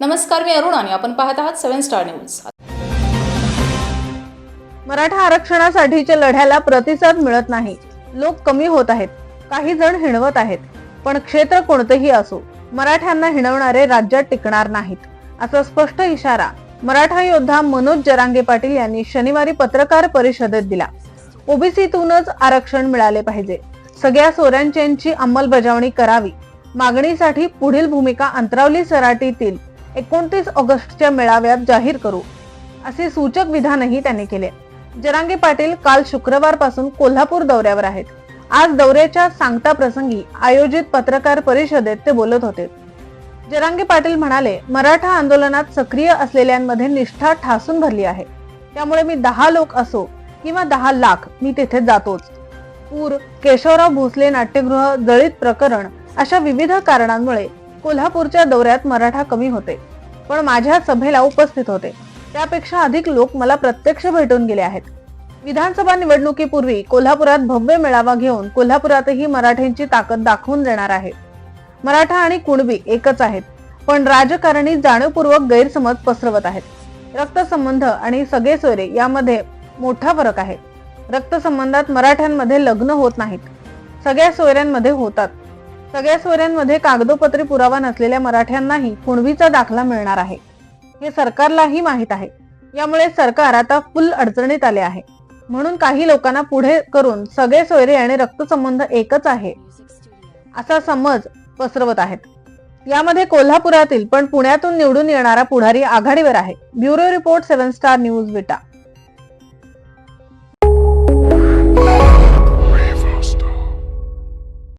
नमस्कार मी अरुण आणि आपण पाहत आहात सेव्हन स्टार न्यूज. मराठा आरक्षणासाठीच्या लढ्याला प्रतिसाद मिळत नाही. लोक कमी होत आहेत. काही जण हिणवत आहेत. पण क्षेत्र कोणतेही असो मराठ्यांना हिणवणारे राज्यात टिकणार नाहीत. असा स्पष्ट इशारा मराठा योद्धा मनोज जरांगे पाटील यांनी शनिवारी पत्रकार परिषदेत दिला. ओबीसीतूनच आरक्षण मिळाले पाहिजे. सगळ्या सोऱ्यांची अंमलबजावणी करावी. मागणीसाठी पुढील भूमिका अंतरावली सराटीतील एकोणतीस ऑगस्टच्या मेळाव्यात जाहीर करू असे सूचक विधानही त्यांनी केले. जरांगे पाटील काल शुक्रवारपासून कोल्हापूर दौऱ्यावर आहेत. आज दौऱ्याच्या सांगता प्रसंगी आयोजित पत्रकार परिषदेत ते बोलत होते. जरांगे पाटील म्हणाले मराठा आंदोलनात सक्रिय असलेल्यांमध्ये निष्ठा ठासून भरली आहे. त्यामुळे मी दहा लोक असो किंवा दहा लाख मी तिथे जातोच. पूर केशवराव भोसले नाट्यगृह जळीत प्रकरण अशा विविध कारणांमुळे कोल्हापूरच्या दौऱ्यात मराठा कमी होते. पण माझ्या सभेला उपस्थित होते. त्यापेक्षा अधिक लोक मला प्रत्यक्ष भेटून गेले आहेत. विधानसभा निवडणुकीपूर्वी कोल्हापुरात भव्य मेळावा घेऊन कोल्हापुरातही मराठ्यांची ताकद दाखवून देणार आहे. मराठा आणि कुणबी एकच आहेत पण राजकारणी जाणीवपूर्वक गैरसमज पसरवत आहेत. रक्तसंबंध आणि सगळे सोयरे यामध्ये मोठा फरक आहे. रक्तसंबंधात मराठ्यांमध्ये लग्न होत नाहीत. सगळ्या सोयऱ्यांमध्ये होतात. सगळ्या सोयऱ्यांमध्ये कागदोपत्री पुरावा नसलेल्या मराठ्यांनाही कुणबीचा दाखला मिळणार आहे. हे सरकारलाही माहीत आहे. यामुळे सरकार आता फुल अडचणीत आले आहे. म्हणून काही लोकांना पुढे करून सगळे सोयरे आणि रक्तसंबंध एकच आहे असा समज पसरवत आहेत. यामध्ये कोल्हापुरातील पण पुण्यातून निवडून येणारा पुढारी आघाडीवर आहे. Bureau report seven star news Vita.